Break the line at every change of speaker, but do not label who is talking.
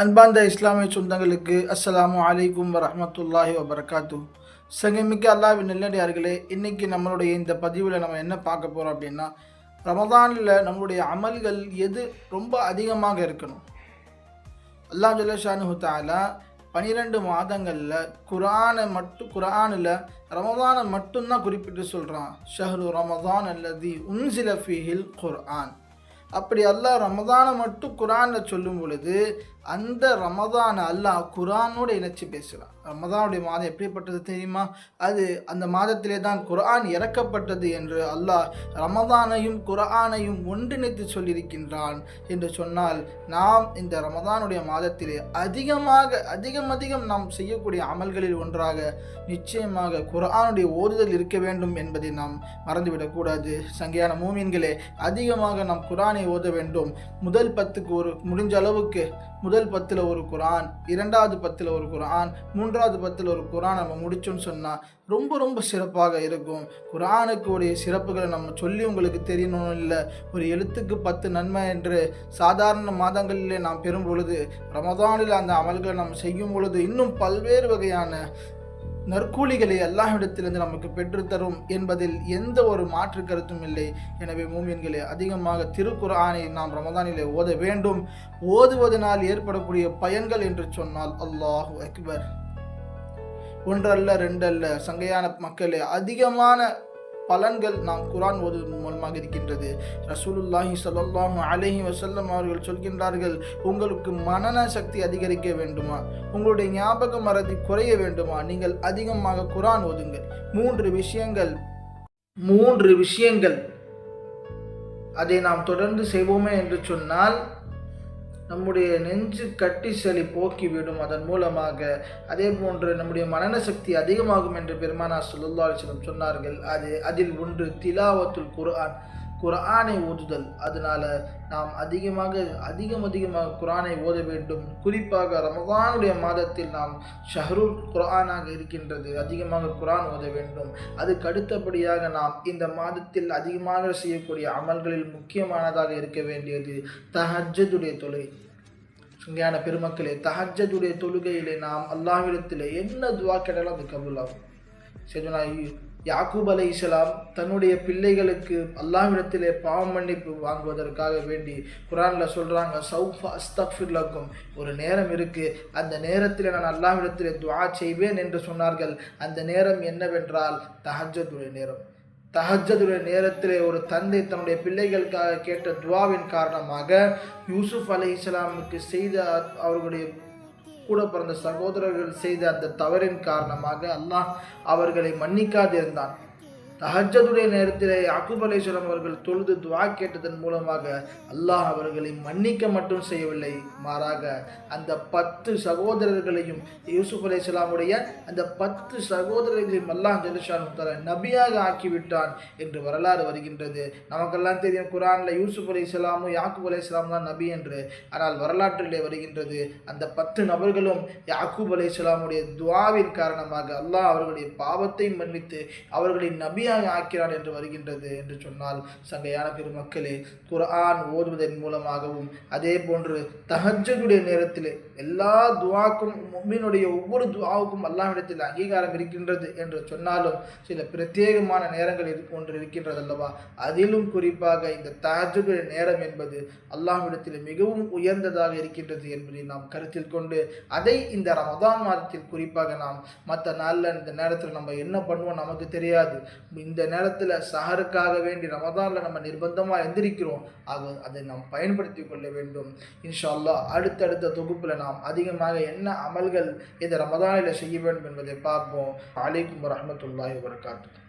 அன்பார்ந்த இஸ்லாமிய சொந்தங்களுக்கு அஸ்ஸலாமு அலைக்கும் வரமத்துல்லாஹி வபரகாத்து சங்கமிக்க அல்லாவின் நெல்லடியார்களே இன்னைக்கு நம்மளுடைய இந்த பதிவில் நம்ம என்ன பார்க்க போகிறோம் அப்படின்னா ரமதானில் நம்மளுடைய அமல்கள் எது ரொம்ப அதிகமாக இருக்கணும்? அல்லாஹ் ஜல்லஷானு தாலா பனிரெண்டு மாதங்களில் குரானை மட்டும் குரானில் ரமதானை மட்டும்தான் குறிப்பிட்டு சொல்கிறான் ஷஹ்ரு ரமதான் அல்லது உன்சில ஃபீஹில் குர்ஆன். அப்படி அல்லாஹ் ரமதானை மட்டும் குரானில் சொல்லும் பொழுது அந்த ரமதானை அல்லாஹ் குரானோடு இணைச்சி பேசுகிறான் ரமதானுடைய மாதம் எப்படிப்பட்டது தெரியுமா? அது அந்த மாதத்திலே தான் குரான் இறக்கப்பட்டது என்று அல்லாஹ் ரமதானையும் குரானையும் ஒன்றிணைத்து சொல்லியிருக்கின்றான் என்று சொன்னால் நாம் இந்த ரமதானுடைய மாதத்திலே அதிகமாக அதிகம் அதிகம் நாம் செய்யக்கூடிய அமல்களில் ஒன்றாக நிச்சயமாக குரானுடைய ஓதுதல் இருக்க வேண்டும் என்பதை நாம் மறந்துவிடக்கூடாது. சங்கையான மூமின்களே அதிகமாக நாம் குரானை ஓத வேண்டும். முதல் பத்துக்கு ஒரு முடிஞ்ச அளவுக்கு முதல் பத்தில் ஒரு குரான் இரண்டாவது பத்தில் ஒரு குரான் மூன்றாவது பத்தில் ஒரு குரான் நம்ம முடிச்சோன்னு சொன்னால் ரொம்ப ரொம்ப சிறப்பாக இருக்கும். குரானுக்கு உடைய சிறப்புகளை நம்ம சொல்லி உங்களுக்கு தெரியணும் இல்லை. ஒரு எழுத்துக்கு பத்து நன்மை என்று சாதாரண மாதங்களிலே நாம் பெறும் பொழுது ரமதானில் அந்த அமல்களை நாம் செய்யும் பொழுது இன்னும் பல்வேறு வகையான நற்கூலிகளை அல்லாஹ்விடத்திலிருந்து நமக்கு பெற்றுத்தரும் என்பதில் எந்த ஒரு மாற்று கருத்தும் இல்லை. எனவே மூமியன்களே அதிகமாக திருக்குறானை நாம் ரமதானிலே ஓத வேண்டும். ஓதுவதனால் ஏற்படக்கூடிய பயன்கள் என்று சொன்னால் அல்லாஹு அக்பர். ஒன்றல்ல ரெண்டல்ல சங்கையான மக்களே அதிகமான பலன்கள் நாம் குரான் ஓதுவதன் மூலமாக இருக்கின்றது. ரசூலுல்லாஹி சல்லாஹூ அலஹி வசல்லம் அவர்கள் சொல்கின்றார்கள் உங்களுக்கு மனன சக்தி அதிகரிக்க வேண்டுமா? உங்களுடைய ஞாபக மறதி குறைய வேண்டுமா? நீங்கள் அதிகமாக குரான் ஓதுங்கள். மூன்று விஷயங்கள் மூன்று விஷயங்கள். அதை நாம் தொடர்ந்து செய்வோமே என்று சொன்னால் நம்முடைய நெஞ்சு கட்டி சளி போக்கிவிடும் அதன் மூலமாக. அதே போன்று நம்முடைய மனன சக்தி அதிகமாகும் என்று பெருமானா சொல்லுல்லா சொன்னார்கள். அது அதில் ஒன்று திலாவத்துல் குர்ஆன். குரானை ஓதுதல். அதனால் நாம் அதிகமாக அதிகம் அதிகமாக குரானை ஓத வேண்டும். குறிப்பாக ரமதானுடைய மாதத்தில் நாம் ஷஹருல் குரானாக இருக்கின்றது. அதிகமாக குரான் ஓத வேண்டும். அதுக்கு அடுத்தபடியாக நாம் இந்த மாதத்தில் அதிகமாக செய்யக்கூடிய அமல்களில் முக்கியமானதாக இருக்க வேண்டியது தஹஜ்ஜதுடைய தொழுகை சுங்கையான பெருமக்களே தஹஜ்ஜதுடைய தொழுகையிலே நாம் அல்லாஹ்விடத்தில் என்ன துவா கேட்டாலும் அது கபுலாகும். சரி யாக்கூப் அலை இஸ்லாம் தன்னுடைய பிள்ளைகளுக்கு அல்லாமிடத்திலே பாவ மன்னிப்பு வாங்குவதற்காக வேண்டி குரானில் சொல்கிறாங்க சௌஃபா அஸ்தக்ஃபிர்லக்கும் ஒரு நேரம் இருக்குது அந்த நேரத்தில் நான் அல்லாஹ்விடத்திலே துவா செய்வேன் என்று சொன்னார்கள். அந்த நேரம் என்னவென்றால் தஹஜத்துடைய நேரம். தஹஜதுடைய நேரத்திலே ஒரு தந்தை தன்னுடைய பிள்ளைகளுக்காக கேட்ட துவாவின் காரணமாக யூசுஃப் அலை இஸ்லாமுக்கு செய்த அவர்களுடைய கூட பிறந்த சகோதரர்கள் செய்த அந்த தவறின் காரணமாக அல்லாஹ் அவர்களை மன்னிக்காதிருந்தான். தஹஜதுடைய நேரத்தில் யாக்கூப் அலேஸ்வரம் அவர்கள் தொழுது துவா கேட்டதன் மூலமாக அல்லாஹ் அவர்களை மன்னிக்க மட்டும் செய்யவில்லை. மாறாக அந்த பத்து சகோதரர்களையும் யூசுப் அலேஸ்லாமுடைய அந்த பத்து சகோதரர்களையும் அல்லாஹ் ஜலிஷான் தர நபியாக ஆக்கிவிட்டான் என்று வரலாறு வருகின்றது. நமக்கெல்லாம் தெரியும் குரானில் யூசுப் அலி இஸ்லாமும் யாக்கூப் அலி தான் நபி என்று. ஆனால் வரலாற்றிலே வருகின்றது அந்த பத்து நபர்களும் யாக்கூப் அலி இஸ்லாமுடைய துவாவின் காரணமாக அல்லாஹ் அவர்களுடைய பாவத்தை மன்னித்து அவர்களின் நபி நபியாக ஆக்கிறார் என்று வருகின்றது என்று சொன்னால் சங்கையான பெருமக்களே குர்ஆன் ஓதுவதன் மூலமாகவும் அதே போன்று தஹஜுடைய நேரத்தில் எல்லா துவாக்கும் மும்மினுடைய ஒவ்வொரு துவாவுக்கும் அல்லாஹ்விடத்தில் அங்கீகாரம் இருக்கின்றது என்று சொன்னாலும் சில பிரத்யேகமான நேரங்கள் ஒன்று இருக்கின்றது அல்லவா அதிலும் குறிப்பாக இந்த தஹஜுடைய நேரம் என்பது அல்லாஹ்விடத்தில் மிகவும் உயர்ந்ததாக இருக்கின்றது என்பதை நாம் கருத்தில் கொண்டு அதை இந்த ரமதான் மாதத்தில் குறிப்பாக நாம் மற்ற நாளில் இந்த நேரத்தில் நம்ம என்ன பண்ணுவோம் நமக்கு தெரியாது. இந்த நேரத்தில் சஹருக்காக வேண்டி ரமதானில் நம்ம நிர்பந்தமாக எந்திரிக்கிறோம் ஆக அதை நாம் பயன்படுத்தி கொள்ள வேண்டும். இன்ஷால்லா அடுத்தடுத்த தொகுப்பில் நாம் அதிகமாக என்ன அமல்கள் இந்த ரமதானில் செய்ய வேண்டும் என்பதை பார்ப்போம். அலைக்கும் வரமத்துல்லாஹி வரகாத்து